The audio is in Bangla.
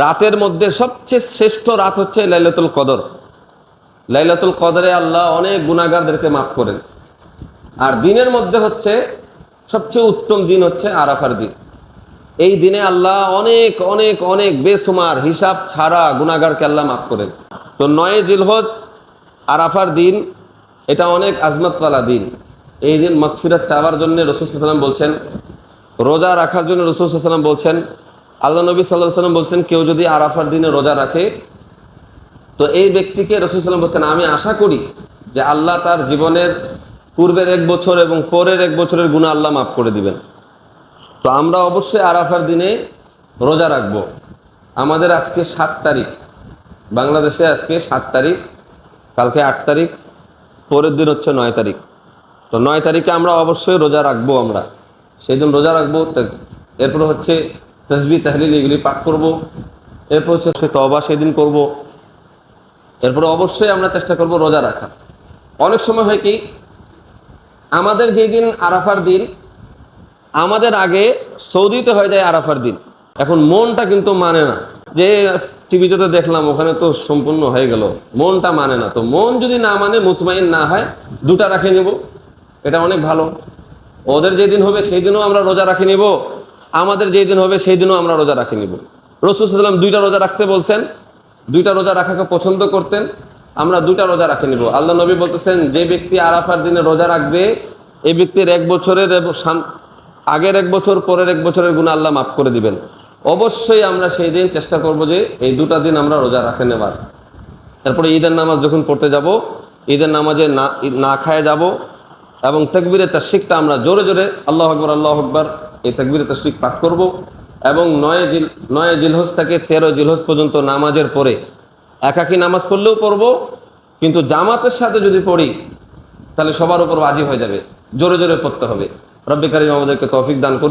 রাতের মধ্যে সবচেয়ে শ্রেষ্ঠ রাত হচ্ছে লাইলাতুল কদর। লাইলাতুল কদরে আল্লাহ অনেক গুণাগারদেরকে মাফ করেন। আর দিনের মধ্যে হচ্ছে সবচেয়ে উত্তম দিন হচ্ছে আরাফার দিন। এই দিনে আল্লাহ অনেক অনেক অনেক বেসুমার হিসাব ছাড়া গুণাগারকে আল্লাহ মাফ করেন। তো নয় জিলহজ আরাফার দিন, এটা অনেক আজমতওয়ালা দিন। এই দিন মকফিরাত চাওয়ার জন্য রসুল সাল্লাম বলছেন, রোজা রাখার জন্য রসুল সাল্লাম বলছেন আল্লাহ নবী সাল্লাহ সাল্লাম বলছেন, কেউ যদি আরাফার দিনে রোজা রাখে, তো এই ব্যক্তিকে রসুল সাল্লাম বলছেন, আমি আশা করি যে আল্লাহ তার জীবনের পূর্বের এক বছর এবং পরের এক বছরের গুণা আল্লাহ মাফ করে দিবেন। তো আমরা অবশ্যই আরাফার দিনে রোজা রাখব। আমাদের আজকে সাত তারিখ, বাংলাদেশে আজকে সাত তারিখ, কালকে আট তারিখ, পরের দিন হচ্ছে নয় তারিখ। তো নয় তারিখে আমরা অবশ্যই রোজা রাখব আমরা। সেই দিন রোজা রাখব এরপর হচ্ছে তসবি তাহলিল এগুলি পাঠ করব। এরপর হচ্ছে সে তবা সেদিন করব। এরপর অবশ্যই আমরা চেষ্টা করব রোজা রাখা। অনেক সময় হয় কি, আমাদের যেই দিন আরাফার দিন, আমাদের আগে সৌদিতে হয়ে যায় আরাফার দিন। এখন মনটা কিন্তু মানে না। যে টিভিতে তো দেখলাম, ওখানে তো সম্পূর্ণ হয়ে গেল। মনটা মানে না। তো মন যদি না মানে মুতমাইন না হয়, দুটা রাখে নেব। এটা অনেক ভালো। ওদের যেদিন হবে সেই দিনও আমরা রোজা রাখে নিব। আমাদের যেই দিন হবে, সেই দিনও আমরা রোজা রাখে নিব। রসুল সাল্লাম দুইটা রোজা রাখতে বলছেন। দুইটা রোজা রাখাকে পছন্দ করতেন, আমরা দুইটা রোজা রাখে নিব। আল্লাহ নবী বলতেছেন, যে ব্যক্তি আরাফার দিনে রোজা রাখবে এই ব্যক্তির এক বছরের আগের এক বছর, পরের এক বছরের গুণ আল্লাহ মাফ করে দিবেন। অবশ্যই আমরা সেই দিন চেষ্টা করব যে এই দুটা দিন আমরা রোজা রাখে নেবার তারপরে ঈদের নামাজ যখন পড়তে যাব, ঈদের নামাজে না না খায় যাব, এবং তকবিরে তশিকটা আমরা জোরে জোরে আল্লাহ আকবর আল্লাহ আকবর এই তাকবির তশরিক পাঠ করব এবং নয় জিল, নয় জিলহজ থেকে তেরো জিলহজ পর্যন্ত নামাজের পরে একাকি নামাজ পড়লেও পড়ব, কিন্তু জামাতের সাথে যদি পড়ি, তাহলে সবার উপর বাজি হয়ে যাবে, জোরে জোরে পড়তে হবে। রব্বিকারী আমাদেরকে তৌফিক দান করুক।